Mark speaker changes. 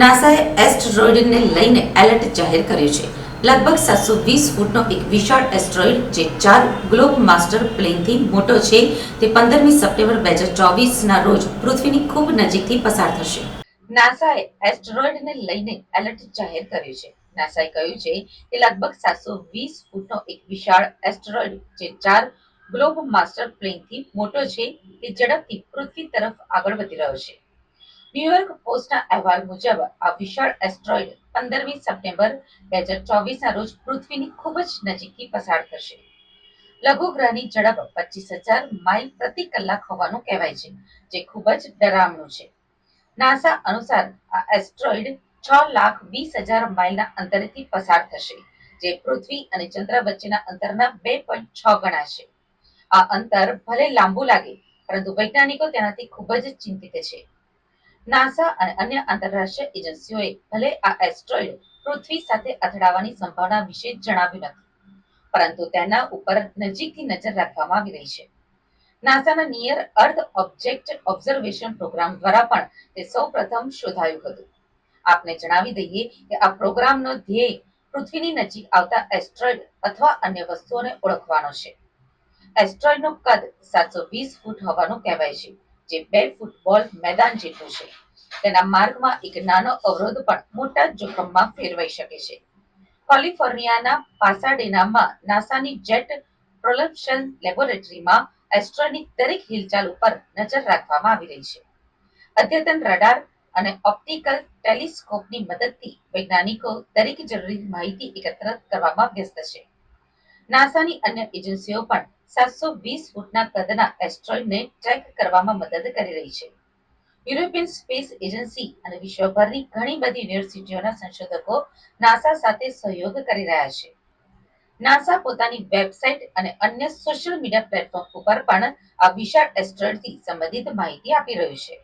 Speaker 1: નાસાએ એસ્ટરોઇડને લઈને એલર્ટ જાહેર કર્યું છે. લગભગ સાતસો વીસ ફૂટનો એક વિશાળ એસ્ટ્રોઇડ જે ચાર ગ્લોબ માસ્ટર પ્લેનથી મોટો છે, તે પંદરમી સપ્ટેમ્બર બે હજાર ચોવીસના રોજ પૃથ્વીની ખૂબ નજીકથી પસાર થશે. નાસાએ એસ્ટ્રોઇડને લઈને એલર્ટ જાહેર કર્યું છે. નાસાએ કહ્યું છે કે લગભગ સાતસો વીસ ફૂટનો એક વિશાળ એસ્ટરોઇડ જે ચાર ગ્લોબ માસ્ટર પ્લેનથી મોટો છે, તે ઝડપથી પૃથ્વી તરફ આગળ વધી રહ્યો છે. ન્યુયોર્ક પોસ્ટના અહેવાલ મુજબ, આ વિશાળ એસ્ટ્રોઇડ પંદરમી સપ્ટેમ્બર બે હજાર ચોવીસના રોજ પૃથ્વીની ખૂબ જ નજીકથી પસાર થશે. લઘુગ્રહની ઝડપ પચીસ હજાર માઇલ પ્રતિ કલાક હોવાનું કહેવાય છે, જે ખૂબ જ ડરામણું છે. નાસા અનુસાર, આ એસ્ટ્રોઇડ છ લાખ વીસ હજાર માઇલના અંતરેથી પસાર થશે, જે પૃથ્વી અને ચંદ્ર વચ્ચેના અંતરના બે પોઈન્ટ છ ગણા છે. આ અંતર ભલે લાંબુ લાગે, પરંતુ વૈજ્ઞાનિકો તેનાથી ખૂબ જ ચિંતિત છે. નાસા અને અન્ય આંતરરાષ્ટ્રીય એજન્સીઓએ ભલે આ એસ્ટ્રોઇડ પૃથ્વી સાથે અથડાવાની સંભાવના વિશે જણાવ્યું નથી, પરંતુ તેના ઉપર નજીકથી નજર રાખવામાં આવી રહી છે. નાસાના near earth object observation program દ્વારા પણ તે સૌપ્રથમ શોધાયું હતું. આપને જણાવી દઈએ કે આ પ્રોગ્રામનો ધ્યેય પૃથ્વીની નજીક આવતા એસ્ટ્રોઇડ અથવા અન્ય વસ્તુઓને ઓળખવાનો છે. એસ્ટ્રોઇડનું કદ સાતસો વીસ ફૂટ હોવાનું કહેવાય છે. જે બે ફૂટબોલ મેદાન જેટલું છે. તેના માર્ગમાં એક નાનો અવરોધ પણ મોટા જોખમમાં ફેરવાઈ શકે છે. કેલિફોર્નિયાના પાસાડેનામાં નાસાની જેટ પ્રોલપ્શન લેબોરેટરીમાં એસ્ટ્રોઇડની દરેક હિલચાલ ઉપર નજર રાખવામાં આવી રહી છે. અદ્યતન રડાર અને ઓપ્ટિકલ ટેલિસ્કોપની મદદથી વૈજ્ઞાનિકો દરેક જરૂરી માહિતી એકત્ર કરવામાં વ્યસ્ત છે. નાસાની અન્ય એજન્સીઓ પણ સાતસો વીસ ફૂટના કદના એસ્ટ્રોઇડને ટ્રેક કરવામાં મદદ કરી રહી છે. યુરોપિયન સ્પેસ એજન્સી અને વિશ્વભરની ઘણી બધી યુનિવર્સિટીઓના સંશોધકો નાસા સાથે સહયોગ કરી રહ્યા છે. નાસા પોતાની વેબસાઇટ અને અન્ય સોશિયલ મીડિયા પ્લેટફોર્મ ઉપર પણ આ વિશાળ એસ્ટ્રોઇડથી સંબંધિત માહિતી આપી રહ્યું છે.